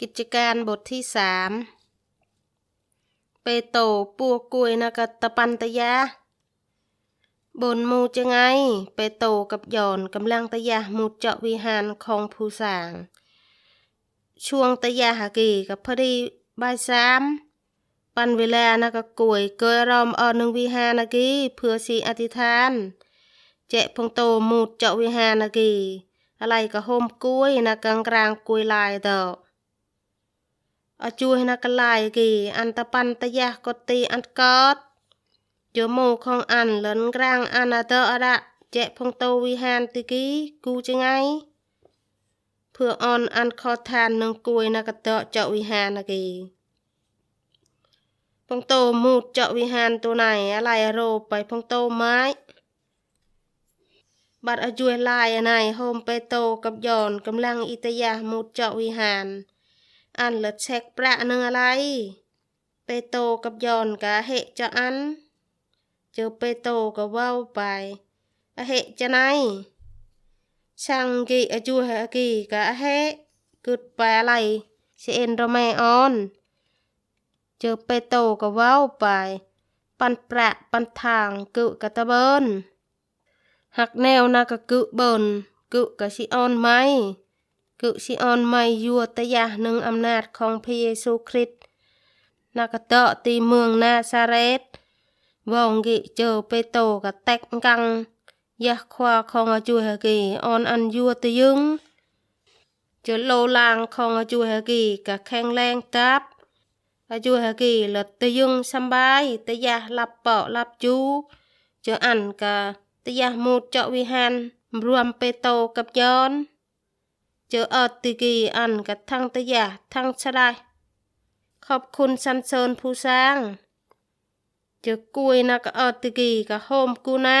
กิจการบทที่สามเปโตปัวกุยนากตะปันตะยาบนมูจะไง เปโตกับยอนกำลังตะยามุดเจาะวิหารของผู้สาง ช่วงตะยาหากีกับพอดีบายสามปันเวลานะก็กวยเกยรอมออหนึ่งวิหารนากีเพื่อสีอธิษฐานเจะพงโตมุดเจาะวิหารนากีอะไรก็โฮมกล้วยนะกลางกลางกลวยลายเดอ อาจุยนะกลายกีอันตะปันตะยะกตีอันกอดจมูกของอันเหลนกลางอันอะเดอระเจพงโตวิหารติกี้กูจะไงเพื่อออนอันขอทานนึ่งกลวยนะกเตาะเจาะวิหารนากีพงโตมูดเจาะวิหารตัวไหนอะไรโรไปพงโตไม้บัดอาจุยลายอันไหนโฮมไปโตกับยอนกำลังอิตยามุดเจาะวิหาร อันเลิศเช็คประนึ่งอะไรไปโตกับยอนกะเหะจะอัน เจอไปโตก็เว้าไปอะเหะจะไหนช่างกีอาจุยอากีกะเหะกึดไปอะไรเชนราไมออน เจอไปโตก็เว้าไป ปันประปันทางกึกะตะเบินหักแนวนะกะกึเบินกึกะสิออนไหม กึสิออนไม่ยัวตะยะหนึ่งอำนาจของพระเยซูคริสต์นากะเตาะตีเมืองนาซาเรตวองกิเจอเปโตกะแตกกังยะควาของอาจูฮะกีออนอันยัวตะยึงเจอโลลางของอาจูฮะกีกะแข็งแรงตับอาจูฮะกีละตะยึงสำบายตะยะหลับเปาะหลับจูเจออันกะ ตยะมูด เจะเออออติกีอันกับทั้งตะยะทั้งชะไดขอบคุณสันเสริญผู้สร้าง เจอกุยนักออติกีกับโฮมกูนะ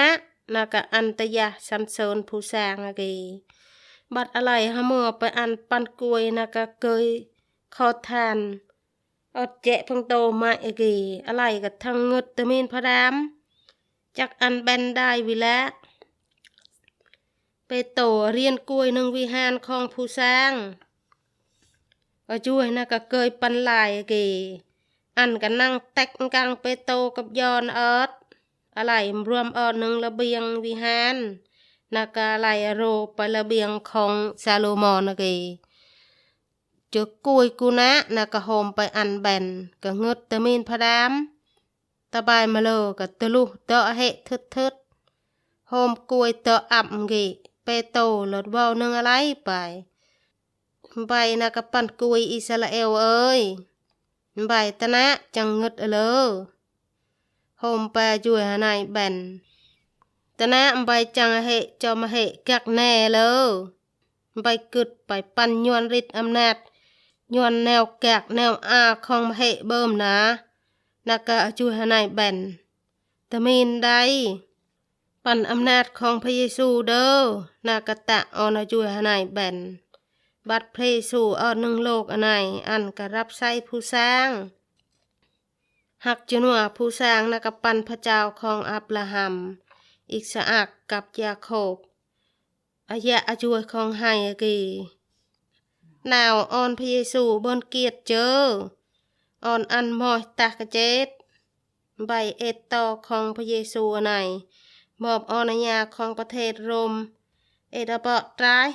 นักอันตะยะสันเสริญผู้สร้างอะกีบัดอะไรฮะเมื่อไปอันปันกุยนักเกยขอทานอดเจะพังโตมาเอกีอะไรกับทั้งเงดตะมีนพระดามจักอันแบนได้วิละไปโตเรียนกล้ว ពេលតោរៀនគួយនឹងវិហានខងភូសាងក៏ជួយណាក៏កើយប៉ាន់ឡាយគេអានកណាំងតែកកាំងពេលតោកបយ៉នអត់អាឡៃរួមអត់នឹងរបៀងវិហានណាកាឡៃរោបរបៀងខងសាឡូម៉នគេជើគួយគូណាណាក៏ហូមទៅអានបែនក៏ងឹតតែមានផ្ដាមតបាយមកលើក៏ទលុះតហេធឹតធឹតហូមគួយតអាប់គេ ไปอันแบนก็เงึดตโตะลุเตอะเหทึดวยเบกีเปโตหลดเว้านึงอะไรไป ใบนะกับปันกวยอิสราเอลเอ้ยใบตะนะจังงึดเออโฮมไปจุยหานายแบนตะนะใบจังเหจอมเหกักแน่เลยใบกึดไปปันยวนฤทธิ์อำนาจยวนแนวแกกแนวอาของเหเบิ่มนะนากะจูหานายแบนตะมีนใด ปันอำนาจของพระเยซูเด้อนากะตะออนจูหนายแบนบัดพระเยซูออนหนึ่งโลกอันไหนอันกะรับใช้ผู้สร้างหักจุนัวผู้สร้างนากะปันพระเจ้าของอับราฮัมอิสอักกับยาโคบอายะอาจวยของไฮกีนาวออนพระเยซูบนเกียรติเจอออนอันมอยตากระเจ็ดใบเอตตอของพระเยซูใน มอบออนญาของประเทศโรม เอดเบาะร้าย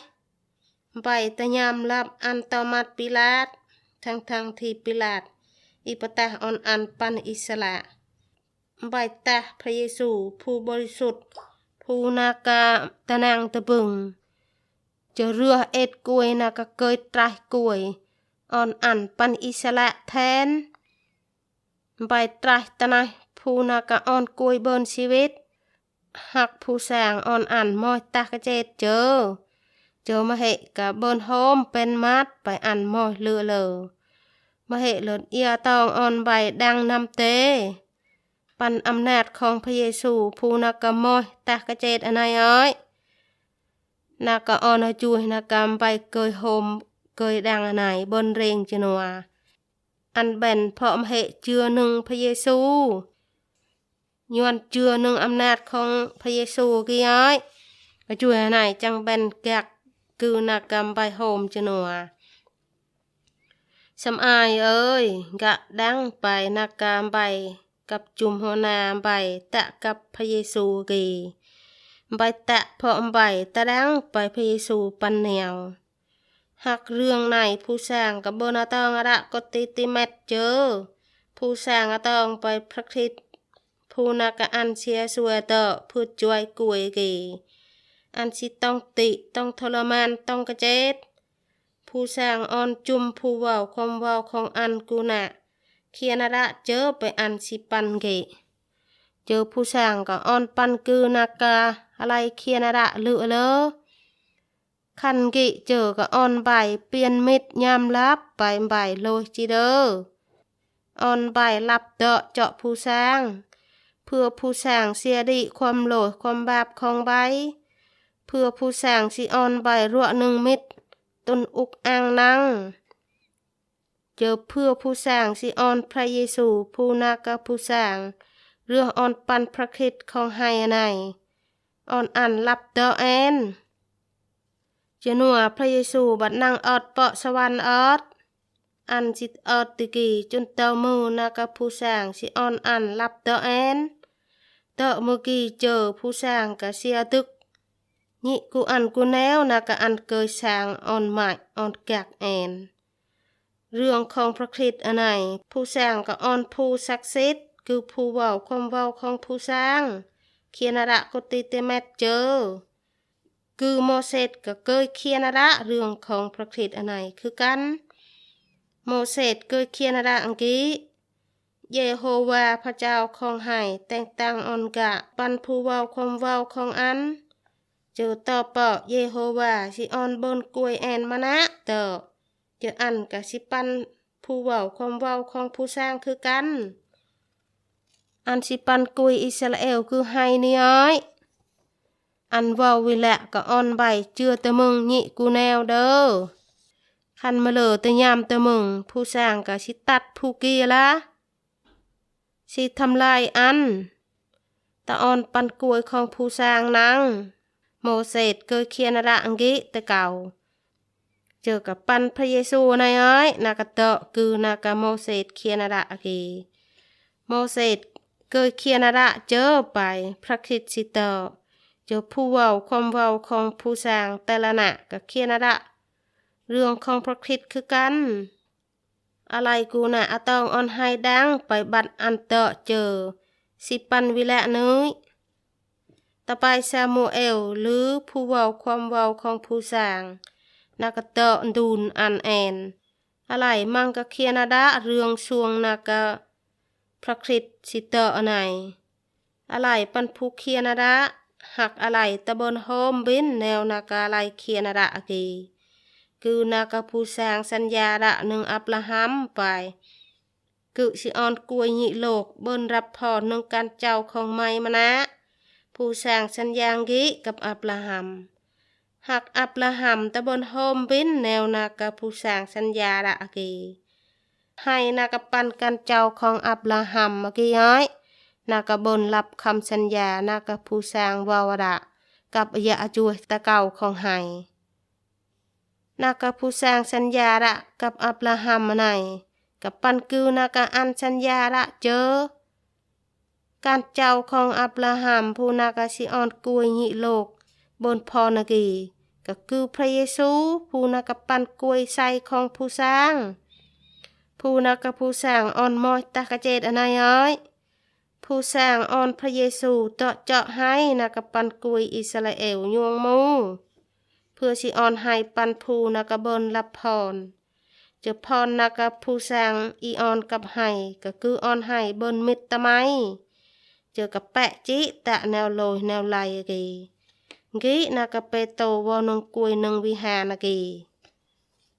ใบตะยามรับอันตอมัดปิลาตทั้งทางที่ปิลาตอิปตะออนอันปันอิสระใบตะพระเยซูผู้บริสุทธิ์ผู้นากาตะนางตะบึง จะเรือเอ็ดกวยนากะเกยตรายกวยออนอันปันอิสระแทนใบตรายตะนายผู้นากะออนกวยเบินชีวิต หักผู้แสงออนอันมอยตากระเจดเจอ เจอมาเหกะเบินโฮมเป็นมัดไปอันมอยเลือเลอมาเหหลดเอียตองออนใบดังนำเต ปันอำนาจของพระเยซูผู้นากะมอยตากระเจดอันายอ้อยนากะออนจุยนากามไปเกยโฮมเกยดังอันไหนบนเรงจนัวอันแบนเพราะมเหเจือหนึ่งพระเยซู ยวนเจือหนึ่งอำนาจของพระเยซูกี่ย้อยจุยไหนจังแบนแกกคือนากามไปโฮมจนัวสำอายเอ้ยกะดังไปนากามใบกับจุมหัวนาใบตะกับพระเยซูกีใบตะพาะใบตะดังไปพระเยซูปันเหนียวหักเรื่องในผู้สร้างกับเบอร์นาตองระกติติเมตเจอ ผู้สร้างตองไปพระคริสต์ ผู้นักอันเชียสวยเตอพูดจวยกุยกีอันสิต้องติต้องทรมานต้องกระเจ็ดผู้สร้างออนจุมผู้เว้าความเว้าของอันกุณะเคียนระเจอไปอันสิปันเกเจอผู้สร้างก็ออนปันกือนากาอะไรเคียนระลือเลอคันกิเจอก็ออนใบเปลี่ยนมิดยามลับไปใบโลจิเดอออนใบลับเดาะเจาะผู้สร้าง พื่อผู้สร้างเสียดิความโลดความบาปของใบ เพื่อผู้สร้างสิออนใบรั่วหนึ่งมิดต้นอุกอ่างนัง เจอเพื่อผู้สร้างสิออนพระเยซูผู้นากับผู้สร้าง เรือออนปันพระคริสต์ของไฮในออนอันรับเดอแอนเจนัวพระเยซูบัดนั่งออดเปาะสวรรค์ออดอันสิออดติกีจนเตามือนากับผู้สร้างสิออนอันรับเดอแอน เตอมือกีเจอผู้สร้างกะเสียตึก nhị cụ ăn cụ néo na cả ăn cơi sang on mại on gạc en เรื่องของพระคริสต์อันไหนผู้สร้างก็ออนผู้ศักดิ์สิทธิ์คือผู้เว้าความเว้าของผู้สร้างเคียนระกติเตเมตเจอ คือโมเสสก็เกยเคียนระเรื่องของพระคริสต์อันไหนคือกัน โมเสสเกยเคียนระอังกี เยโฮวาพระเจ้าของไห้แต่งตั้งออนกะ ปันผู้เว้าความเว้าของอันเจอต่อเปาะเยโฮวาสิออนบนกลวยแอนมานะเตอเจออันกะสิปันผู้เว้าความเว้าของผู้สร้างคือกัน อันสิปันกุยอิสราเอลคือไฮนี่อ้อยอันว้าวิละก็ออนใบเจือตะมึงญิกูแนวเด้อคันมาเลอตะยามตะมึง ผู้สร้างกะสิตัดผู้กีละ สิทำลายอันตะออนปันกลวยของผู้สร้างนางโมเสสเกิดเคียนระอังกิตะเก่าเจอกับปันพระเยซูนายอ้อยนากะเตะคือนากะโมเสสเคียนระอังกีโมเสสเกิดเคียนระเจอไปพระคริสต์สิเตอเจอผู้เว้าความเว้าของผู้สร้างแต่ละนะกับเคียนระเรื่องของพระคริสต์คือกัน อะไรกูน่ะอตองออนให้ดังไปบัดอันเตะเจอสิปันวิละน้อยต่อไปซามูเอลหรือผู้เว้าความเว้าของผู้สร้างนากเตะดูนอันแอนอะไรมังกะเคียนาดาเรืองสวงนากะพระคริสต์สิเตอไหนอะไรปันผู้เคียนาดาหักอะไรตะบนโฮมบินแนวนากาไลเคียนาดาอกี คือนากะผู้สร้างสัญญาดะหนึ่งอับราฮัมไปคือสิออนกลวยญิโลกบนรับพรหนึ่งการเจ้าของไม้มานะผู้สร้างสัญญางิกับอับราฮัมหักอับราฮัมตะบนโฮมบินแนวนากะผู้สร้างสัญญาละอกีให้นากะปันกันเจ้าของอับราฮัมเมื่อกี้ย้อยนากะบนรับคำสัญญานากะผู้สร้างวาวดะกับยาจูตะเก่าของไห นากะผู้สร้างสัญญาละกับอับราฮัมไหนกับปันกือนากะอันสัญญาละเจอ การเจ้าของอับราฮัมผู้นากาสิออนกุยหิโลก บนพอนากีก็คือพระเยซู ผู้นากปันกุยใส่ของผู้สร้าง ผู้นากผู้สร้างอ่อนมอยตากะเจดอนายอ้อยผู้สร้างอ่อนพระเยซูเจาะเจาะให้นากปันกุยอิสราเอลยวงมู พื่อสิออนให้ปันผูนากบนรับพรจะพรนากผู้สร้างอีออนกับให้ก็คือออนให้บนมิตรตะไมเจอกับแปะจิตะแนวโลยแนวไลกีกีนากะเปโตวอนึงกุยนึงวิหานกี